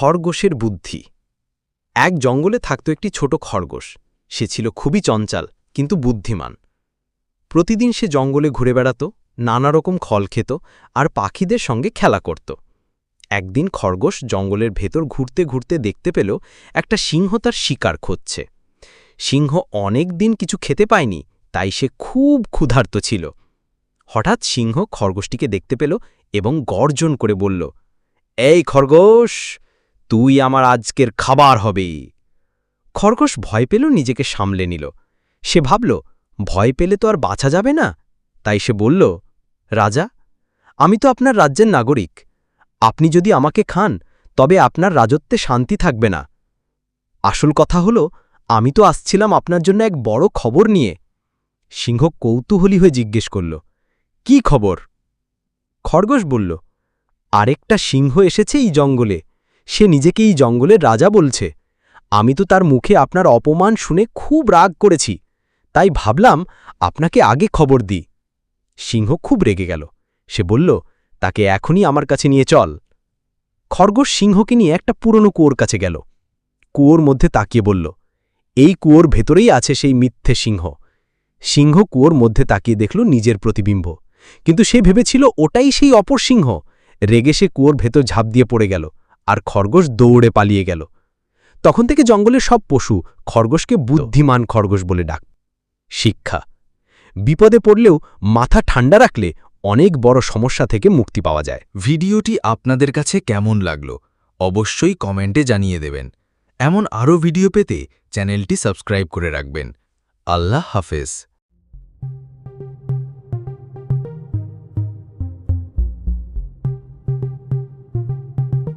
খরগোশের বুদ্ধি। এক জঙ্গলে থাকত একটি ছোট খরগোশ। সে ছিল খুবই চঞ্চাল, কিন্তু বুদ্ধিমান। প্রতিদিন সে জঙ্গলে ঘুরে বেড়াত, নানা রকম খল খেত আর পাখিদের সঙ্গে খেলা করত। একদিন খরগোশ জঙ্গলের ভেতর ঘুরতে ঘুরতে দেখতে পেল একটা সিংহ তার শিকার খুঁজছে। সিংহ অনেক দিন কিছু খেতে পায়নি, তাই সে খুব ক্ষুধার্ত ছিল। হঠাৎ সিংহ খরগোশটিকে দেখতে পেল এবং গর্জন করে বলল, এই খরগোশ! তুই আমার আজকের খাবার হবে। খরগোশ ভয় পেল, নিজেকে সামলে নিল। সে ভাবল, ভয় পেলে তো আর বাঁচা যাবে না। তাই সে বলল, রাজা, আমি তো আপনার রাজ্যের নাগরিক। আপনি যদি আমাকে খান, তবে আপনার রাজত্বে শান্তি থাকবে না। আসল কথা হল, আমি তো আসছিলাম আপনার জন্য এক বড় খবর নিয়ে। সিংহ কৌতূহলী হয়ে জিজ্ঞেস করল, কি খবর? খরগোশ বলল, আরেকটা সিংহ এসেছে এই জঙ্গলে। সে নিজেকে এই জঙ্গলের রাজা বলছে। আমি তো তার মুখে আপনার অপমান শুনে খুব রাগ করেছি। তাই ভাবলাম আপনাকে আগে খবর দিই। সিংহ খুব রেগে গেল। সে বলল, তাকে এখনই আমার কাছে নিয়ে চল। খরগোশ সিংহকে নিয়ে একটা পুরনো কুয়োর কাছে গেল। কুয়োর মধ্যে তাকিয়ে বলল, এই কুয়োর ভেতরেই আছে সেই মিথ্যে সিংহ। সিংহ কুয়োর মধ্যে তাকিয়ে দেখল নিজের প্রতিবিম্ব। কিন্তু সে ভেবেছিল, ওটাই সেই অপর সিংহ। রেগে সে কুয়োর ভেতর ঝাঁপ দিয়ে পড়ে গেল। আর খরগোশ দৌড়ে পালিয়ে গেল। তখন থেকে জঙ্গলের সব পশু খরগোশকে বুদ্ধিমান খরগোশ বলে ডাক। শিক্ষা। বিপদে পড়লেও মাথা ঠান্ডা রাখলে অনেক বড় সমস্যা থেকে মুক্তি পাওয়া যায়। ভিডিওটি আপনাদের কাছে কেমন লাগল অবশ্যই কমেন্টে জানিয়ে দেবেন। এমন আরও ভিডিও পেতে চ্যানেলটি সাবস্ক্রাইব করে রাখবেন। আল্লাহ হাফেজ।